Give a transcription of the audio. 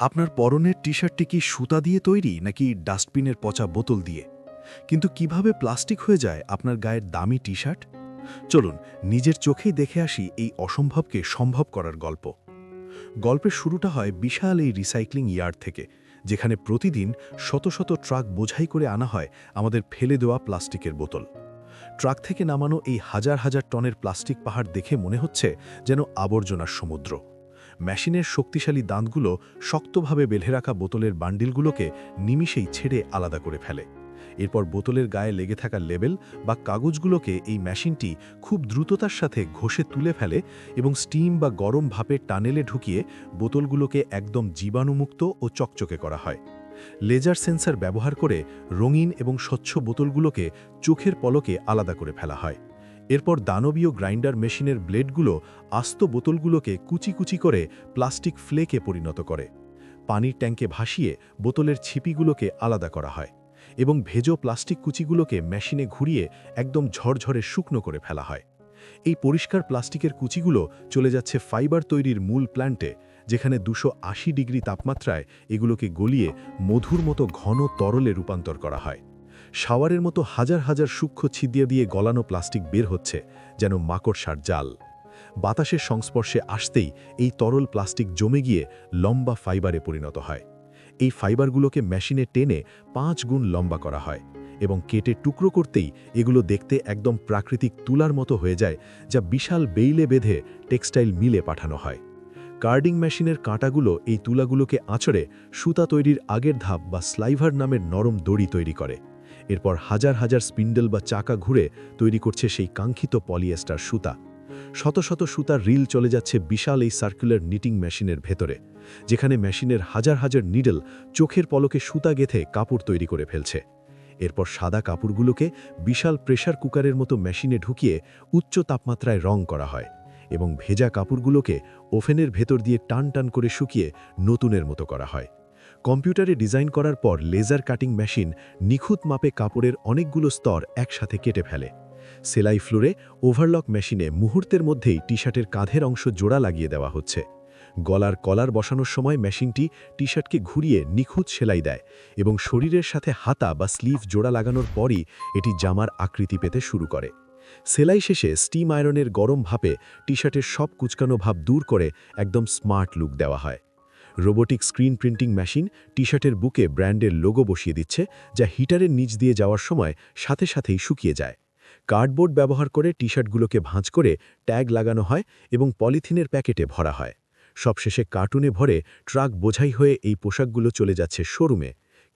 আপনার পরনের টি শার্টটি কি সুতা দিয়ে তৈরি নাকি ডাস্টবিনের পচা বোতল দিয়ে? কিন্তু কীভাবে প্লাস্টিক হয়ে যায় আপনার গায়ের দামি টি শার্ট চলুন, নিজের চোখেই দেখে আসি এই অসম্ভবকে সম্ভব করার গল্প। গল্পের শুরুটা হয় বিশাল এই রিসাইক্লিং ইয়ার্ড থেকে, যেখানে প্রতিদিন শত শত ট্রাক বোঝাই করে আনা হয় আমাদের ফেলে দেওয়া প্লাস্টিকের বোতল। ট্রাক থেকে নামানো এই হাজার হাজার টনের প্লাস্টিক পাহাড় দেখে মনে হচ্ছে যেন আবর্জনার সমুদ্র। মেশিনের শক্তিশালী দাঁতগুলো শক্তভাবে বেঁধে রাখা বোতলের বান্ডিলগুলোকে নিমিষেই ছেড়ে আলাদা করে ফেলে। এরপর বোতলের গায়ে লেগে থাকা লেবেল বা কাগজগুলোকে এই মেশিনটি খুব দ্রুততার সাথে ঘষে তুলে ফেলে এবং স্টিম বা গরম ভাপে টানেলে ঢুকিয়ে বোতলগুলোকে একদম জীবাণুমুক্ত ও চকচকে করা হয়। লেজার সেন্সর ব্যবহার করে রঙিন এবং স্বচ্ছ বোতলগুলোকে চোখের পলকে আলাদা করে ফেলা হয়। এরপর দানবীয় গ্রাইন্ডার মেশিনের ব্লেডগুলো আস্ত বোতলগুলোকে কুচি কুচি করে প্লাস্টিক ফ্লেকে পরিণত করে। পানির ট্যাঙ্কে ভাসিয়ে বোতলের ছিপিগুলোকে আলাদা করা হয় এবং ভেজো প্লাস্টিক কুচিগুলোকে মেশিনে ঘুরিয়ে একদম ঝরঝরে শুকনো করে ফেলা হয়। এই পরিষ্কার প্লাস্টিকের কুচিগুলো চলে যাচ্ছে ফাইবার তৈরির মূল প্ল্যান্টে, যেখানে দুশো ডিগ্রি তাপমাত্রায় এগুলোকে গলিয়ে মধুর মতো ঘন তরলে রূপান্তর করা হয়। শাওয়ারের মতো হাজার হাজার সূক্ষ্ম ছিদিয়ে দিয়ে গলানো প্লাস্টিক বের হচ্ছে, যেন মাকড়সার জাল। বাতাসের সংস্পর্শে আসতেই এই তরল প্লাস্টিক জমে গিয়ে লম্বা ফাইবারে পরিণত হয়। এই ফাইবারগুলোকে মেশিনে টেনে পাঁচ গুণ লম্বা করা হয় এবং কেটে টুকরো করতেই এগুলো দেখতে একদম প্রাকৃতিক তুলার মতো হয়ে যায়, যা বিশাল বেইলে বেঁধে টেক্সটাইল মিলে পাঠানো হয়। কার্ডিং মেশিনের কাঁটাগুলো এই তুলাগুলোকে আঁচড়ে সুতা তৈরির আগের ধাপ বা স্লাইভার নামের নরম দড়ি তৈরি করে। এরপর হাজার হাজার স্পিন্ডল বা চাকা ঘুরে তৈরি করছে সেই কাঙ্ক্ষিত পলিয়েস্টার সুতা। শত শত সুতার রিল চলে যাচ্ছে বিশাল এই সার্কুলার নিটিং মেশিনের ভেতরে, যেখানে মেশিনের হাজার হাজার নিডল চোখের পলকে সুতা গেথে কাপড় তৈরি করে ফেলছে। এরপর সাদা কাপড়গুলোকে বিশাল প্রেশার কুকারের মতো মেশিনে ঢুকিয়ে উচ্চ তাপমাত্রায় রং করা হয় এবং ভেজা কাপড়গুলোকে ওভেনের ভেতর দিয়ে টান টান করে শুকিয়ে নতুনের মতো করা হয়। কম্পিউটারে ডিজাইন করার পর লেজার কাটিং মেশিন নিখুঁত মাপে কাপড়ের অনেকগুলো স্তর একসাথে কেটে ফেলে। সেলাই ফ্লোরে ওভারলক মেশিনে মুহূর্তের মধ্যেই টি শার্টের কাঁধের অংশ জোড়া লাগিয়ে দেওয়া হচ্ছে। গলার কলার বসানোর সময় মেশিনটি টি শার্টকে ঘুরিয়ে নিখুঁত সেলাই দেয় এবং শরীরের সাথে হাতা বা স্লিভ জোড়া লাগানোর পরই এটি জামার আকৃতি পেতে শুরু করে। সেলাই শেষে স্টিম আয়রনের গরম ভাপে টি শার্টের সব কুচকানো ভাব দূর করে একদম স্মার্ট লুক দেওয়া হয়। রোবোটিক স্ক্রিন প্রিন্টিং মেশিন টি শার্টের বুকে ব্র্যান্ডের লোগো বসিয়ে দিচ্ছে, যা হিটারের নিচ দিয়ে যাওয়ার সময় সাথে সাথেই শুকিয়ে যায়। কার্ডবোর্ড ব্যবহার করে টি শার্টগুলোকে ভাঁজ করে ট্যাগ লাগানো হয় এবং পলিথিনের প্যাকেটে ভরা হয়। সবশেষে কার্টুনে ভরে ট্রাক বোঝাই হয়ে এই পোশাকগুলো চলে যাচ্ছে শোরুমে।